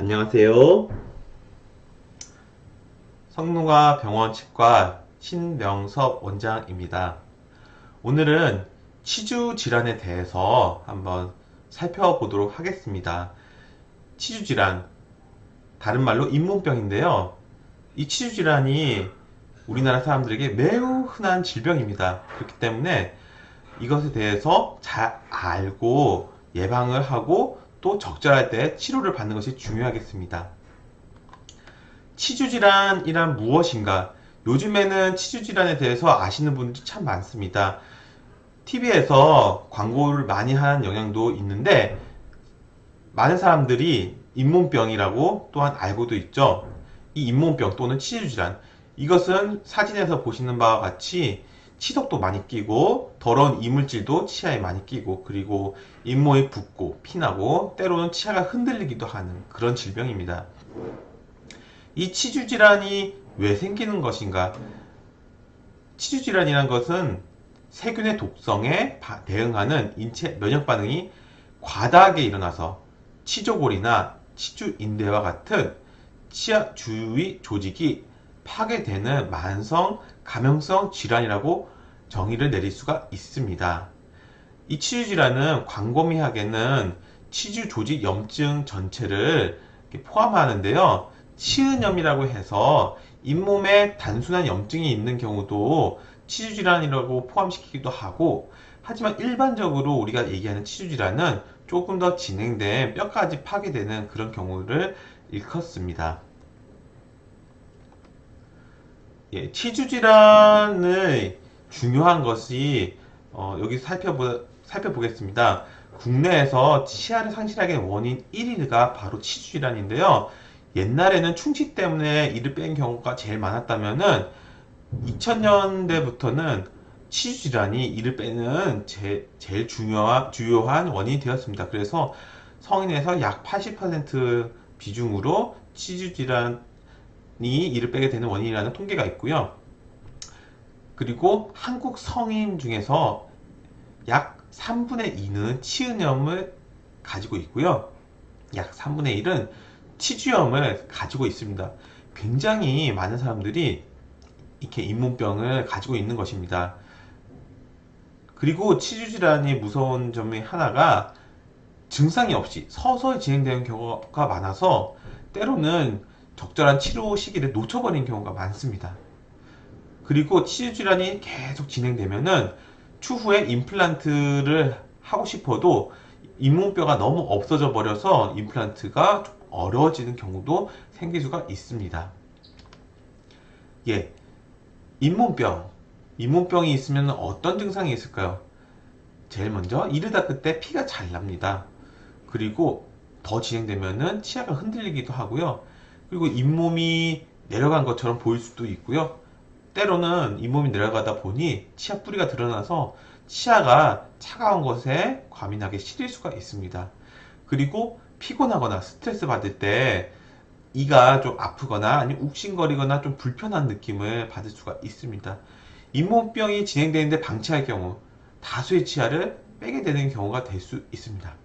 안녕하세요. 성노가 병원 치과 신명섭 원장입니다. 오늘은 치주 질환에 대해서 한번 살펴보도록 하겠습니다. 치주 질환, 다른 말로 잇몸병인데요. 이 치주 질환이 우리나라 사람들에게 매우 흔한 질병입니다. 그렇기 때문에 이것에 대해서 잘 알고 예방을 하고 또 적절할 때 치료를 받는 것이 중요하겠습니다. 치주질환이란 무엇인가? 요즘에는 치주질환에 대해서 아시는 분들이 참 많습니다. TV에서 광고를 많이 한 영향도 있는데, 많은 사람들이 잇몸병이라고 또한 알고도 있죠. 이 잇몸병 또는 치주질환. 이것은 사진에서 보시는 바와 같이 치석도 많이 끼고 더러운 이물질도 치아에 많이 끼고 그리고 잇몸이 붓고 피나고 때로는 치아가 흔들리기도 하는 그런 질병입니다. 이 치주 질환이 왜 생기는 것인가? 치주 질환이란 것은 세균의 독성에 대응하는 인체 면역 반응이 과다하게 일어나서 치조골이나 치주 인대와 같은 치아 주위 조직이 파괴되는 만성 감염성 질환이라고 정의를 내릴 수가 있습니다. 이 치주 질환은 광범위하게는 치주 조직 염증 전체를 포함하는데요. 치은염이라고 해서 잇몸에 단순한 염증이 있는 경우도 치주 질환이라고 포함시키기도 하고 하지만 일반적으로 우리가 얘기하는 치주 질환은 조금 더 진행된 뼈까지 파괴되는 그런 경우를 일컫습니다. 예, 치주 질환의 중요한 것이 어, 여기 살펴보, 살펴보겠습니다. 국내에서 치아를 상실하게 원인 1위가 바로 치주 질환인데요. 옛날에는 충치 때문에 이를 뺀 경우가 제일 많았다면은 2000년대부터는 치주 질환이 이를 빼는 제, 제일 중요한, 주요한 원인이 되었습니다. 그래서 성인에서 약 80% 비중으로 치주 질환 이를 빼게 되는 원인이라는 통계가 있고요. 그리고 한국 성인 중에서 약 3분의 2는 치은염을 가지고 있고요. 약 3분의 1은 치주염을 가지고 있습니다. 굉장히 많은 사람들이 이렇게 잇몸병을 가지고 있는 것입니다. 그리고 치주 질환이 무서운 점이 하나가 증상이 없이 서서히 진행되는 경우가 많아서 때로는 적절한 치료 시기를 놓쳐버린 경우가 많습니다. 그리고 치주 질환이 계속 진행되면은 추후에 임플란트를 하고 싶어도 잇몸뼈가 너무 없어져 버려서 임플란트가 좀 어려워지는 경우도 생길 수가 있습니다. 예, 잇몸병. 잇몸병이 있으면 어떤 증상이 있을까요? 제일 먼저 이를 닦을 때 피가 잘 납니다. 그리고 더 진행되면은 치아가 흔들리기도 하고요. 그리고 잇몸이 내려간 것처럼 보일 수도 있고요. 때로는 잇몸이 내려가다 보니 치아 뿌리가 드러나서 치아가 차가운 것에 과민하게 시릴 수가 있습니다. 그리고 피곤하거나 스트레스 받을 때 이가 좀 아프거나 아니면 욱신거리거나 좀 불편한 느낌을 받을 수가 있습니다. 잇몸병이 진행되는데 방치할 경우 다수의 치아를 빼게 되는 경우가 될 수 있습니다.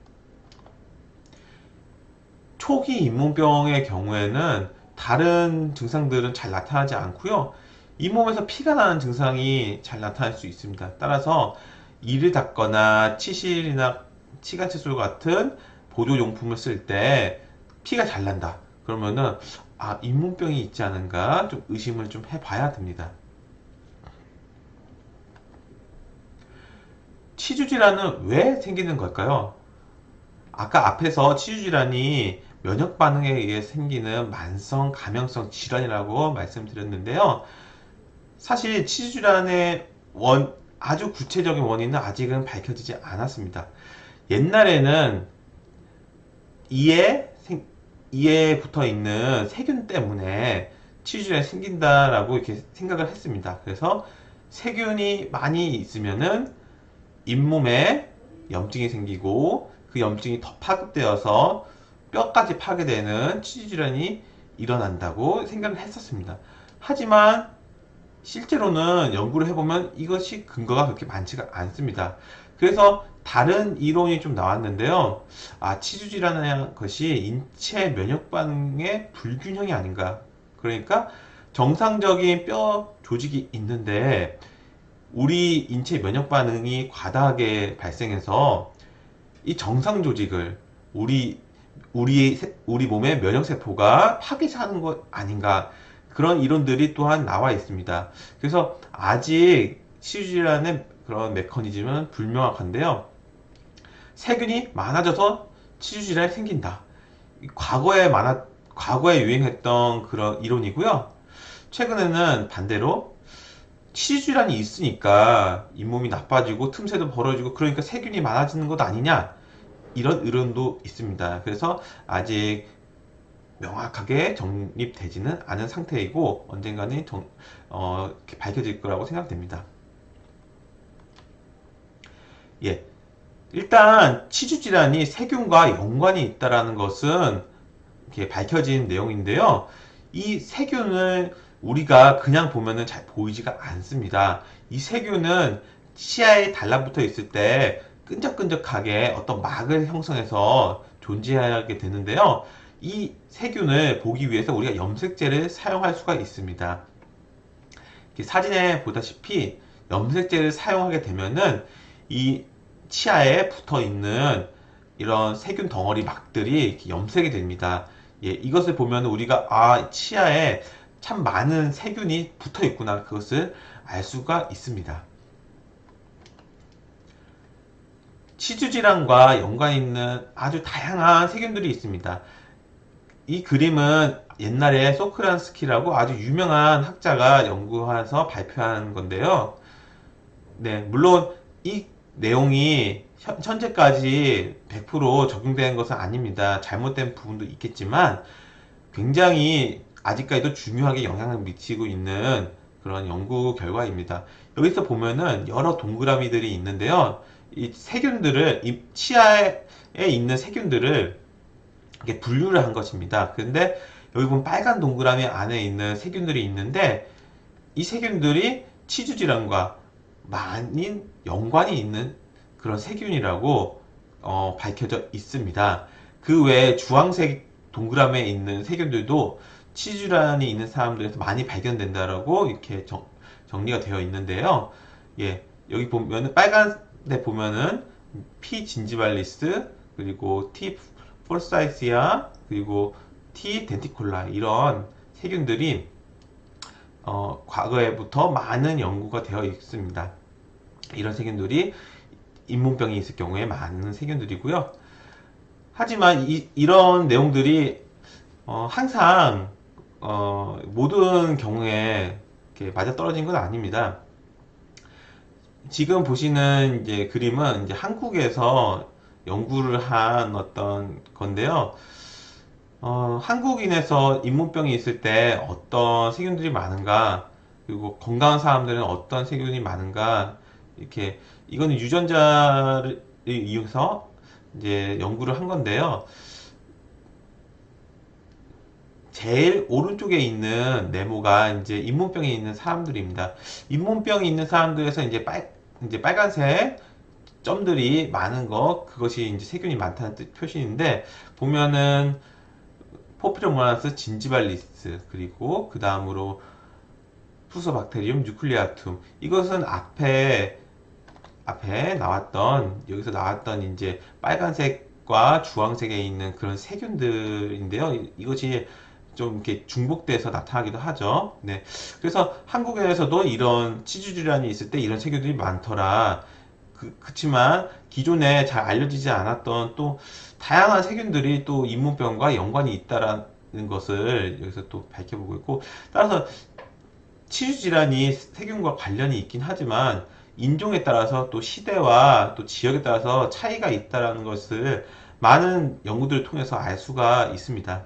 초기 잇몸병의 경우에는 다른 증상들은 잘 나타나지 않고요. 잇몸에서 피가 나는 증상이 잘 나타날 수 있습니다. 따라서 이를 닦거나 치실이나 치간 칫솔 같은 보조용품을 쓸 때 피가 잘 난다. 그러면은 아 잇몸병이 있지 않은가 좀 의심을 좀 해봐야 됩니다. 치주 질환은 왜 생기는 걸까요? 아까 앞에서 치주 질환이 면역 반응에 의해 생기는 만성 감염성 질환이라고 말씀드렸는데요. 사실 치주 질환의 원 아주 구체적인 원인은 아직은 밝혀지지 않았습니다. 옛날에는 이에 생, 이에 붙어 있는 세균 때문에 치주 질환이 생긴다라고 이렇게 생각을 했습니다. 그래서 세균이 많이 있으면은 잇몸에 염증이 생기고 그 염증이 더 파급되어서 뼈까지 파괴되는 치주 질환이 일어난다고 생각을 했었습니다. 하지만 실제로는 연구를 해보면 이것이 근거가 그렇게 많지가 않습니다. 그래서 다른 이론이 좀 나왔는데요. 아, 치주질환이라는 것이 인체 면역 반응의 불균형이 아닌가. 그러니까 정상적인 뼈 조직이 있는데 우리 인체 면역 반응이 과다하게 발생해서 이 정상 조직을 우리 우리 우리 몸의 면역 세포가 파괴하는 것 아닌가 그런 이론들이 또한 나와 있습니다. 그래서 아직 치주 질환의 그런 메커니즘은 불명확한데요. 세균이 많아져서 치주 질환이 생긴다. 과거에 많았 과거에 유행했던 그런 이론이고요. 최근에는 반대로 치주질환이 있으니까 잇몸이 나빠지고 틈새도 벌어지고 그러니까 세균이 많아지는 것 아니냐 이런 의론도 있습니다. 그래서 아직 명확하게 정립되지는 않은 상태이고 언젠가는 정, 어, 밝혀질 거라고 생각됩니다. 예. 일단 치주 질환이 세균과 연관이 있다라는 것은 이렇게 밝혀진 내용인데요. 이 세균을 우리가 그냥 보면은 잘 보이지가 않습니다. 이 세균은 치아에 달라붙어 있을 때 끈적끈적하게 어떤 막을 형성해서 존재하게 되는데요. 이 세균을 보기 위해서 우리가 염색제를 사용할 수가 있습니다. 사진에 보다시피 염색제를 사용하게 되면은 이 치아에 붙어 있는 이런 세균 덩어리 막들이 염색이 됩니다. 예, 이것을 보면 우리가 아 치아에 참 많은 세균이 붙어 있구나 그것을 알 수가 있습니다. 치주 질환과 연관 있는 아주 다양한 세균들이 있습니다. 이 그림은 옛날에 소크란스키라고 아주 유명한 학자가 연구해서 발표한 건데요. 네, 물론 이 내용이 현재까지 100% 적용되는 것은 아닙니다. 잘못된 부분도 있겠지만 굉장히 아직까지도 중요하게 영향을 미치고 있는 그런 연구 결과입니다. 여기서 보면은 여러 동그라미들이 있는데요. 이 세균들을 이 치아에 있는 세균들을 이렇게 분류를 한 것입니다. 근데 여기 보면 빨간 동그라미 안에 있는 세균들이 있는데 이 세균들이 치주 질환과 많은 연관이 있는 그런 세균이라고 어, 밝혀져 있습니다. 그 외에 주황색 동그라미에 있는 세균들도 치질환이 있는 사람들에서 많이 발견된다라고 이렇게 정, 정리가 되어 있는데요. 예, 여기 보면은 빨간 데 보면은 P 진지발리스 그리고 T 폴사이시아 그리고 T 덴티콜라 이런 세균들이 어, 과거에부터 많은 연구가 되어 있습니다. 이런 세균들이 잇몸병이 있을 경우에 많은 세균들이고요. 하지만 이, 이런 내용들이 어, 항상 어, 모든 경우에 맞아 떨어진 건 아닙니다. 지금 보시는 이제 그림은 이제 한국에서 연구를 한 어떤 건데요. 어, 한국인에서 잇몸병이 있을 때 어떤 세균들이 많은가, 그리고 건강한 사람들은 어떤 세균이 많은가, 이렇게, 이거는 유전자를 이용해서 이제 연구를 한 건데요. 제일 오른쪽에 있는 네모가 이제 잇몸병이 있는 사람들입니다. 잇몸병이 있는 사람들에서 이제 빨, 이제 빨간색 점들이 많은 것, 그것이 이제 세균이 많다는 뜻 표시인데, 보면은, 포피로모나스 진지발리스, 그리고 그 다음으로 푸소박테리움 뉴클리아툼. 이것은 앞에, 앞에 나왔던, 여기서 나왔던 이제 빨간색과 주황색에 있는 그런 세균들인데요. 이것이 좀 이렇게 중복돼서 나타나기도 하죠. 네. 그래서 한국에서도 이런 치주 질환이 있을 때 이런 세균들이 많더라. 그, 그치만 기존에 잘 알려지지 않았던 또 다양한 세균들이 또 잇몸병과 연관이 있다라는 것을 여기서 또 밝혀보고 있고 따라서 치주 질환이 세균과 관련이 있긴 하지만 인종에 따라서 또 시대와 또 지역에 따라서 차이가 있다라는 것을 많은 연구들을 통해서 알 수가 있습니다.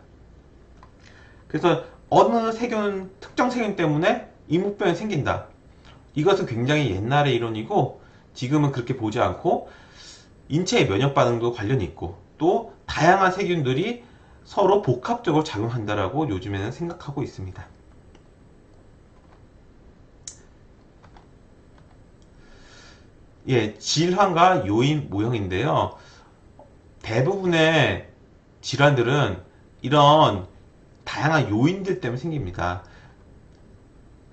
그래서 어느 세균, 특정 세균 때문에 이목병이 생긴다. 이것은 굉장히 옛날의 이론이고 지금은 그렇게 보지 않고 인체의 면역 반응도 관련이 있고 또 다양한 세균들이 서로 복합적으로 작용한다라고 요즘에는 생각하고 있습니다. 예, 질환과 요인 모형인데요. 대부분의 질환들은 이런 다양한 요인들 때문에 생깁니다.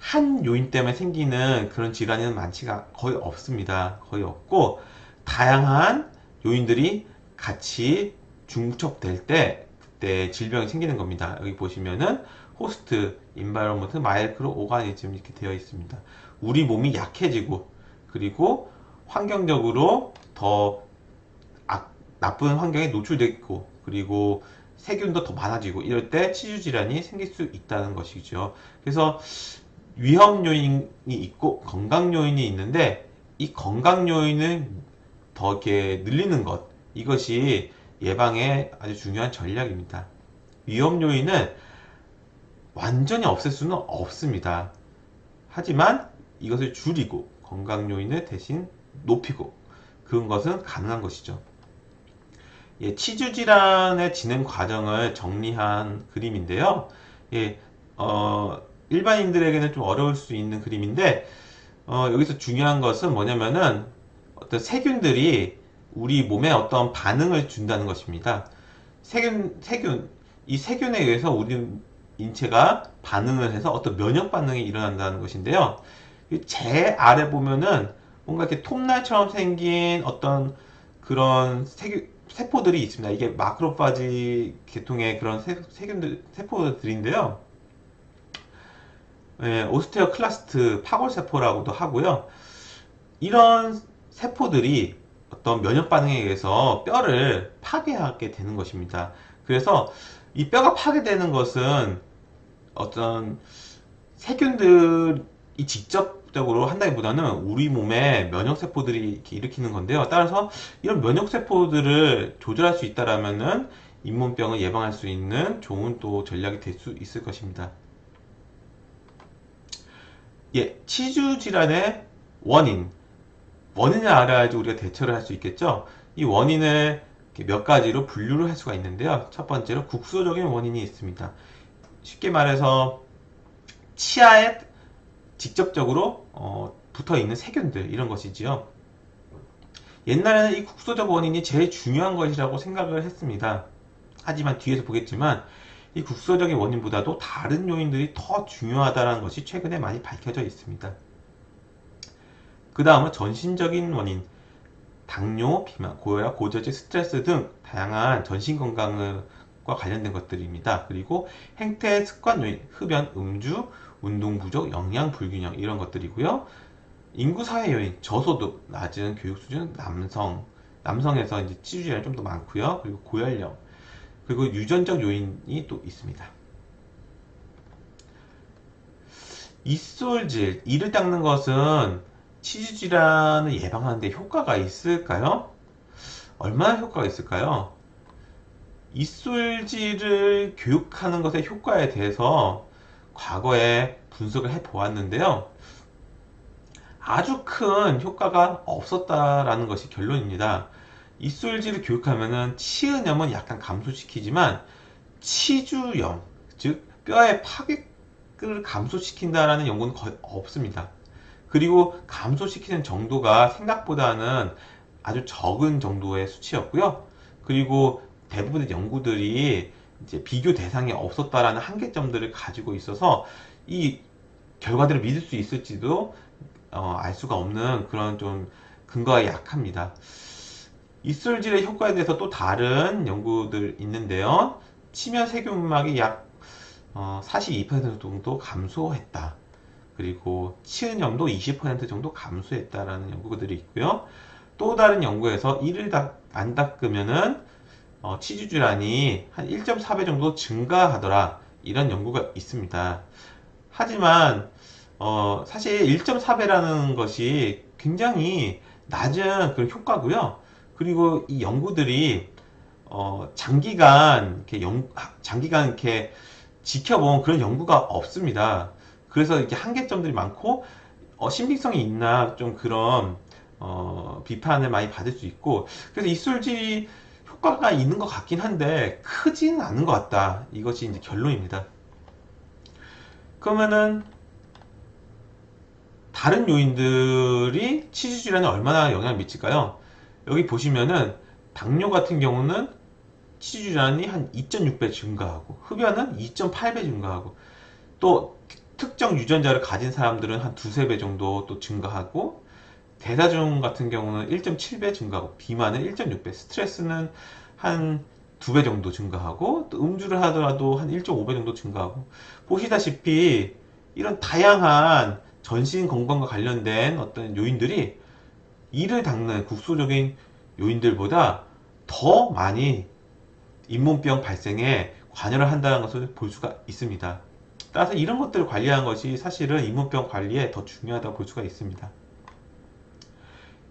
한 요인 때문에 생기는 그런 질환은 많지가 거의 없습니다. 거의 없고 다양한 요인들이 같이 중첩될 때 그때 질병이 생기는 겁니다. 여기 보시면은 호스트, 인바이러먼트, 마이크로 오가니즘 이렇게 되어 있습니다. 우리 몸이 약해지고 그리고 환경적으로 더 악- 나쁜 환경에 노출되고 그리고 세균도 더 많아지고 이럴 때 치주 질환이 생길 수 있다는 것이죠. 그래서 위험 요인이 있고 건강 요인이 있는데 이 건강 요인을 더 이렇게 늘리는 것 이것이 예방의 아주 중요한 전략입니다. 위험 요인은 완전히 없앨 수는 없습니다. 하지만 이것을 줄이고 건강 요인을 대신 높이고 그런 것은 가능한 것이죠. 예, 치주 질환의 진행 과정을 정리한 그림인데요. 예, 어, 일반인들에게는 좀 어려울 수 있는 그림인데 어, 여기서 중요한 것은 뭐냐면은 어떤 세균들이 우리 몸에 어떤 반응을 준다는 것입니다. 세균, 세균, 이 세균에 의해서 우리 인체가 반응을 해서 어떤 면역 반응이 일어난다는 것인데요. 제 아래 보면은 뭔가 이렇게 톱날처럼 생긴 어떤 그런 세균, 세포들이 있습니다. 이게 마크로파지 계통의 그런 세, 세균들, 세포들인데요. 예, 오스테오 클라스트 파골세포라고도 하고요. 이런 세포들이 어떤 면역 반응에 의해서 뼈를 파괴하게 되는 것입니다. 그래서 이 뼈가 파괴되는 것은 어떤 세균들이 직접 적으로 한다기보다는 우리 몸에 면역 세포들이 이렇게 일으키는 건데요. 따라서 이런 면역 세포들을 조절할 수 있다라면은 잇몸병을 예방할 수 있는 좋은 또 전략이 될 수 있을 것입니다. 예, 치주 질환의 원인. 원인을 알아야지 우리가 대처를 할 수 있겠죠. 이 원인을 몇 가지로 분류를 할 수가 있는데요. 첫 번째로 국소적인 원인이 있습니다. 쉽게 말해서 치아에 직접적으로 어, 붙어 있는 세균들 이런 것이지요. 옛날에는 이 국소적 원인이 제일 중요한 것이라고 생각을 했습니다. 하지만 뒤에서 보겠지만 이 국소적인 원인보다도 다른 요인들이 더 중요하다는 것이 최근에 많이 밝혀져 있습니다. 그 다음은 전신적인 원인, 당뇨, 비만, 고혈압, 고저질, 스트레스 등 다양한 전신 건강과 관련된 것들입니다. 그리고 행태, 습관 요인, 흡연, 음주, 운동 부족, 영양 불균형 이런 것들이고요. 인구 사회 요인, 저소득, 낮은 교육 수준, 남성, 남성에서 이제 치주 질환이 좀 더 많고요. 그리고 고연령, 그리고 유전적 요인이 또 있습니다. 이솔질, 이를 닦는 것은 치주 질환을 예방하는데 효과가 있을까요? 얼마나 효과가 있을까요? 이솔질을 교육하는 것의 효과에 대해서 과거에 분석을 해 보았는데요. 아주 큰 효과가 없었다라는 것이 결론입니다. 입술질을 교육하면은 치은염은 약간 감소시키지만 치주염, 즉 뼈의 파괴를 감소시킨다라는 연구는 거의 없습니다. 그리고 감소시키는 정도가 생각보다는 아주 적은 정도의 수치였고요. 그리고 대부분의 연구들이 이제 비교 대상이 없었다라는 한계점들을 가지고 있어서 이 결과들을 믿을 수 있을지도 어, 알 수가 없는 그런 좀 근거가 약합니다. 입술질의 효과에 대해서 또 다른 연구들 있는데요. 치면 세균막이 약 어, 42% 정도 감소했다. 그리고 치은염도 20% 정도 감소했다라는 연구들이 있고요. 또 다른 연구에서 이를 닦, 안 닦으면은 어, 치주 질환이 한 1.4배 정도 증가하더라. 이런 연구가 있습니다. 하지만 어, 사실 1.4배라는 것이 굉장히 낮은 그런 효과고요. 그리고 이 연구들이 어, 장기간 이렇게 연, 장기간 이렇게 지켜본 그런 연구가 없습니다. 그래서 이렇게 한계점들이 많고 어, 신빙성이 있나 좀 그런 어, 비판을 많이 받을 수 있고 그래서 입술질이 효과가 있는 것 같긴 한데 크지는 않은 것 같다. 이것이 이제 결론입니다. 그러면은 다른 요인들이 치주 질환에 얼마나 영향을 미칠까요? 여기 보시면은 당뇨 같은 경우는 치주 질환이 한 2.6배 증가하고 흡연은 2.8배 증가하고 또 특정 유전자를 가진 사람들은 한 두세 배 정도 또 증가하고 대사증 같은 경우는 1.7배 증가하고 비만은 1.6배 스트레스는 한두배 정도 증가하고 또 음주를 하더라도 한 1.5배 정도 증가하고 보시다시피 이런 다양한 전신 건강과 관련된 어떤 요인들이 이를 닦는 국소적인 요인들보다 더 많이 잇몸병 발생에 관여를 한다는 것을 볼 수가 있습니다. 따라서 이런 것들을 관리하는 것이 사실은 잇몸병 관리에 더 중요하다고 볼 수가 있습니다.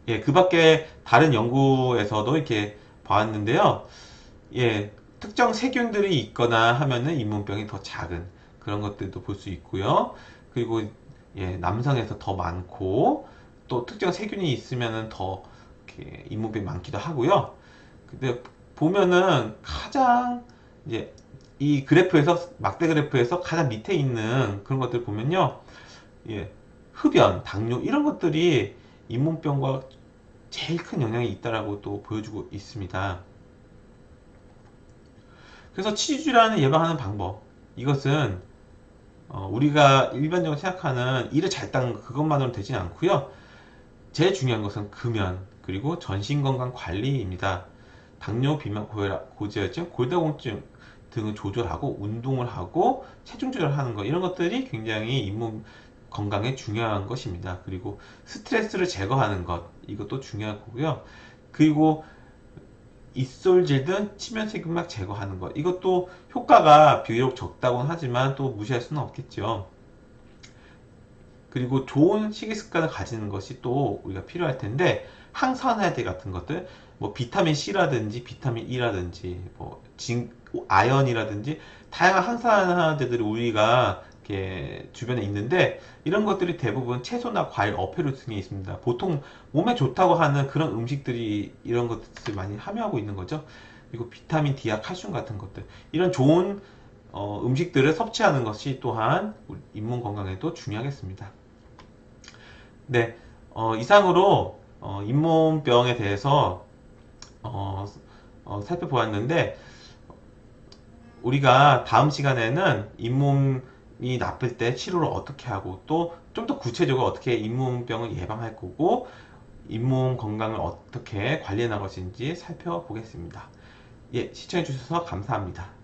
예, 그 밖에 다른 연구에서도 이렇게 봐왔는데요. 예, 특정 세균들이 있거나 하면은 잇몸병이 더 작은 그런 것들도 볼 수 있고요. 그리고 예, 남성에서 더 많고 또 특정 세균이 있으면은 더 이렇게 잇몸병이 많기도 하고요. 근데 보면은 가장 이제 이 그래프에서 막대 그래프에서 가장 밑에 있는 그런 것들 보면요. 예, 흡연, 당뇨 이런 것들이 잇몸병과 제일 큰 영향이 있다라고 또 보여주고 있습니다. 그래서 치주질환을 예방하는 방법 이것은 어, 우리가 일반적으로 생각하는 이를 잘 닦는 것, 그것만으로 되진 않고요. 제일 중요한 것은 금연 그리고 전신건강 관리입니다. 당뇨, 비만, 고혈압, 고지혈증, 골다공증 등을 조절하고 운동을 하고 체중 조절하는 것 이런 것들이 굉장히 잇몸 건강에 중요한 것입니다. 그리고 스트레스를 제거하는 것 이것도 중요한 거고요. 그리고 입솔질든 치면세균막 제거하는 것 이것도 효과가 비록 적다고는 하지만 또 무시할 수는 없겠죠. 그리고 좋은 식이 습관을 가지는 것이 또 우리가 필요할 텐데 항산화제 같은 것들 뭐 비타민 C라든지 비타민 E라든지 뭐 진, 아연이라든지 다양한 항산화제들이 우리가 이렇게 주변에 있는데 이런 것들이 대부분 채소나 과일, 어패류 등에 있습니다. 보통 몸에 좋다고 하는 그런 음식들이 이런 것들을 많이 함유하고 있는 거죠. 그리고 비타민 D와 칼슘 같은 것들 이런 좋은 어, 음식들을 섭취하는 것이 또한 잇몸 건강에도 중요하겠습니다. 네, 어, 이상으로 어, 잇몸병에 대해서 어, 어, 살펴보았는데 우리가 다음 시간에는 잇몸 이 나쁠 때 치료를 어떻게 하고 또 좀 더 구체적으로 어떻게 잇몸병을 예방할 거고 잇몸 건강을 어떻게 관리해 나가신지 살펴보겠습니다. 예, 시청해 주셔서 감사합니다.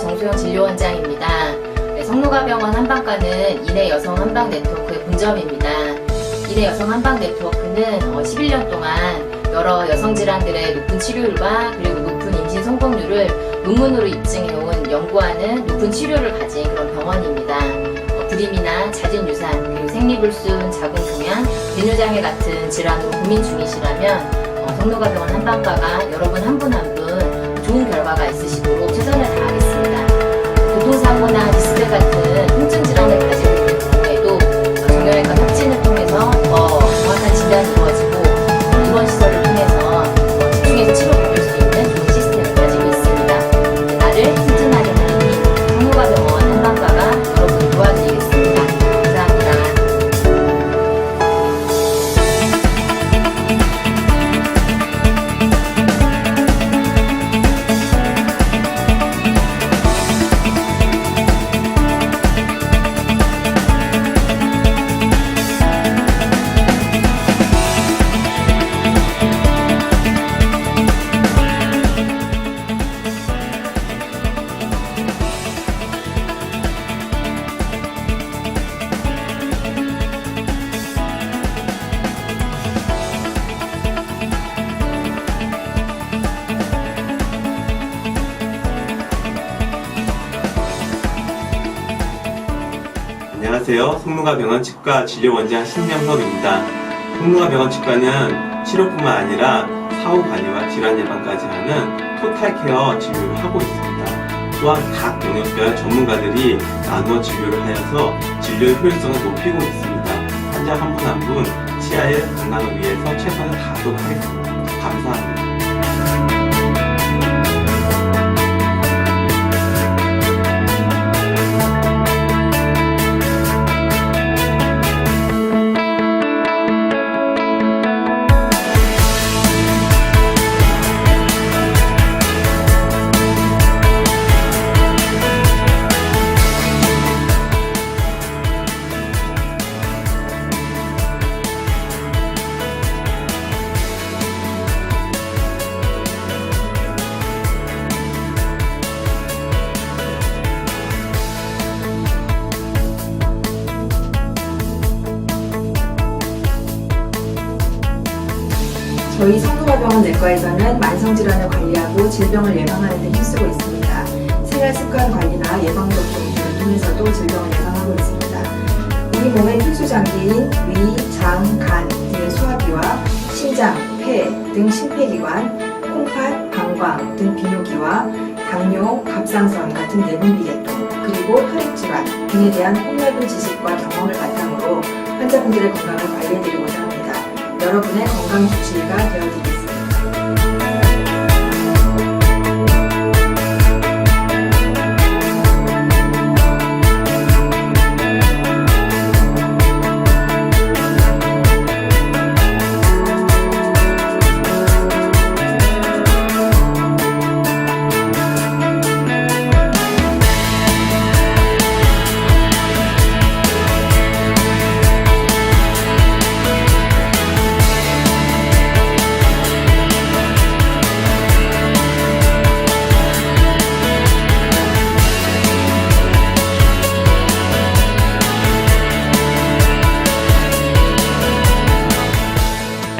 정소영 진료원장입니다. 네, 성노가병원 한방과는 이내 여성 한방 네트워크의 본점입니다. 이내 여성 한방 네트워크는 어, 11년 동안 여러 여성 질환들의 높은 치료율과 그리고 높은 임신 성공률을 논문으로 입증해온 연구하는 높은 치료를 가진 그런 병원입니다. 어, 불임이나 잦은 유산, 그리고 생리불순, 자궁 종양, 비뇨장애 같은 질환으로 고민 중이시라면 어, 성노가병원 한방과가 여러분 한 분 한 분 좋은 결과가 있으시도록 최선을 다하겠습니다. 교통사고나 디스크 같은 통증 가지고 있는 경우에도 정형외과 탑진을 통해서 더 정확한 진단이 이루어지고 입원 시설을 통해서 어, 집중해서 치료받을 안녕하세요. 성노가병원 치과 진료원장 신명섭입니다. 성노가병원 치과는 치료뿐만 아니라 사후 관리와 질환 예방까지 하는 토탈 케어 진료를 하고 있습니다. 또한 각 영역별 전문가들이 나누어 진료를 하여서 진료의 효율성을 높이고 있습니다. 환자 한 분 한 분 치아의 건강을 위해서 최선을 다하도록 하겠습니다. 감사합니다. 내과에서는 만성질환을 관리하고 질병을 예방하는 데 힘쓰고 있습니다. 생활습관 관리나 예방접종 등을 통해서도 질병을 예방하고 있습니다. 우리 몸의 필수 장기인 위, 장, 간 등의 소화기와 심장, 폐 등 심폐기관, 콩팥, 방광 등 비뇨기와 당뇨, 갑상선 같은 내분비계통, 그리고 혈액질환 등에 대한 폭넓은 지식과 경험을 바탕으로 환자분들의 건강을 관리해드리고자 합니다. 여러분의 건강 주치의가 되어드리겠습니다.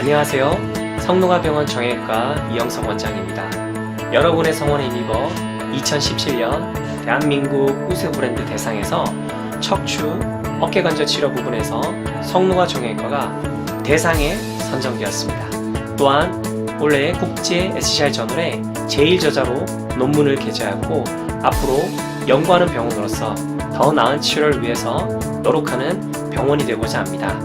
안녕하세요. 성노가병원 정형외과 이영석 원장입니다. 여러분의 성원에 힘입어 2017년 대한민국 우수 브랜드 대상에서 척추, 어깨관절 치료 부분에서 성노가 정형외과가 대상에 선정되었습니다. 또한 올해 국제 SCR 저널에 제1저자로 논문을 게재하고 앞으로 연구하는 병원으로서 더 나은 치료를 위해서 노력하는 병원이 되고자 합니다.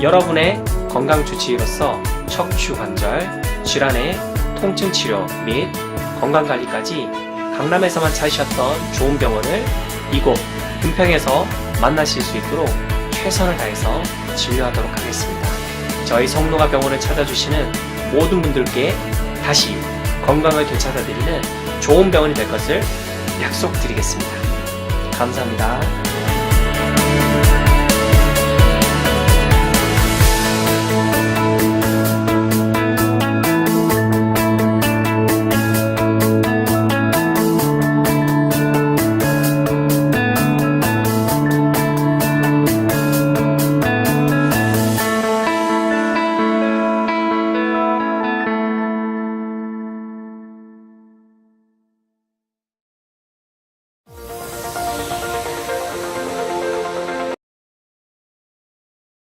여러분의 건강 주치의로서 척추 관절 질환의 통증 치료 및 건강 관리까지 강남에서만 찾으셨던 좋은 병원을 이곳 은평에서 만나실 수 있도록 최선을 다해서 진료하도록 하겠습니다. 저희 성노가 병원을 찾아주시는 모든 분들께 다시 건강을 되찾아드리는 좋은 병원이 될 것을 약속드리겠습니다. 감사합니다.